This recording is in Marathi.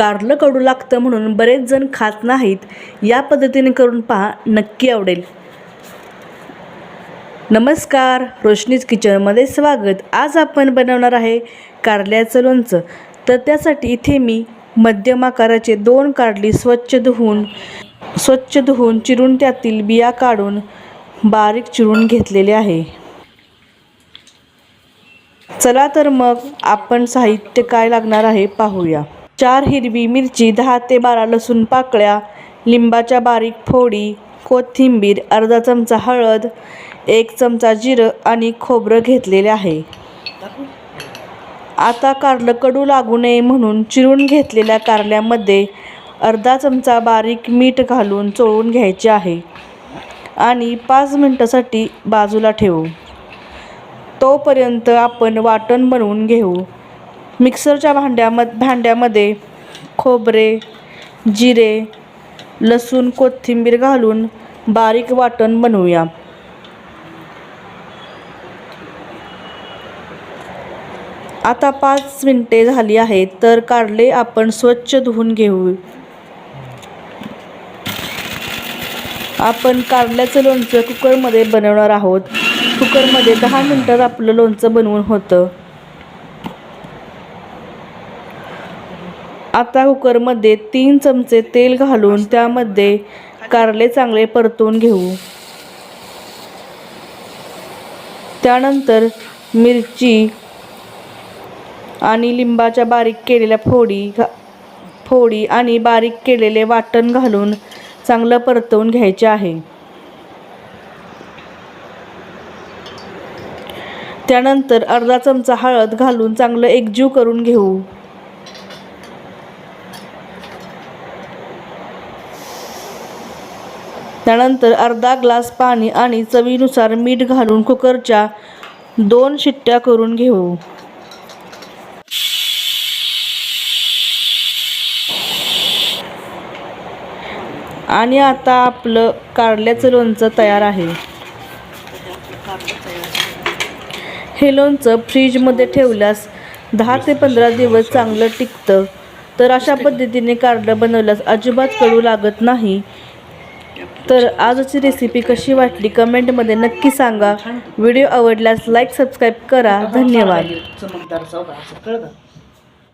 कारलं कडू लागतं म्हणून बरेच जण खात नाहीत. या पद्धतीने करून पहा नक्की आवडेल. नमस्कार रोशनीज किचनमध्ये स्वागत. आज आपण बनवणार आहे कारल्याचं लोणचं तर त्यासाठी इथे मी मध्यम आकाराचे दोन कारली स्वच्छ धुवून स्वच्छ धुवून चिरून त्यातील बिया काढून बारीक चिरून घेतलेले आहे. चला तर मग आपण साहित्य काय लागणार आहे पाहूया. चार हिरवी मिरची दहा ते बारा लसूण पाकळ्या लिंबाच्या बारीक फोडी कोथिंबीर अर्धा चमचा हळद एक चमचा जिरं आणि खोबरं घेतलेले आहे. आता कारलं कडू लागू नये म्हणून चिरून घेतलेल्या कारल्यामध्ये अर्धा चमचा बारीक मीठ घालून चोळून घ्यायचे आहे आणि पाच मिनटासाठी बाजूला ठेवू. तोपर्यंत आपण वाटण बनवून घेऊ. मिक्सरच्या भांड्याम भांड्यामध्ये खोबरे जिरे लसूण कोथिंबीर घालून बारीक वाटण बनवूया. आता पाच मिनटे झाली आहेत तर कारले आपण स्वच्छ धुवून घेऊ. आपण कारल्याचं लोणचं कुकरमध्ये बनवणार आहोत. कुकरमध्ये दहा मिनटात आपलं लोणचं बनवून होतं. आता कुकरमध्ये तीन चमचे तेल घालून त्यामध्ये कारले चांगले परतून घेऊ. त्यानंतर मिरची आणि लिंबाच्या बारीक केलेल्या फोडी घा फोडी आणि बारीक केलेले वाटण घालून चांगलं परतवून घ्यायचे आहे. त्यानंतर अर्धा चमचा हळद घालून चांगलं एकजीव करून घेऊ. त्यानंतर अर्धा ग्लास पाणी आणि चवीनुसार मीठ घालून कुकरच्या दोन शिट्ट्या करून घेऊ. आणि आता आपलं कारल्याचं लोणचं तयार आहे. हे लोणचं फ्रीजमध्ये ठेवल्यास दहा ते पंधरा दिवस चांगलं टिकतं. तर अशा पद्धतीने कारलं बनवल्यास अजिबात कडू लागत नाही. तर आजची रेसिपी कशी वाटली कमेंटमध्ये नक्की सांगा. व्हिडिओ आवडल्यास लाईक सबस्क्राईब करा. धन्यवाद. चमकदार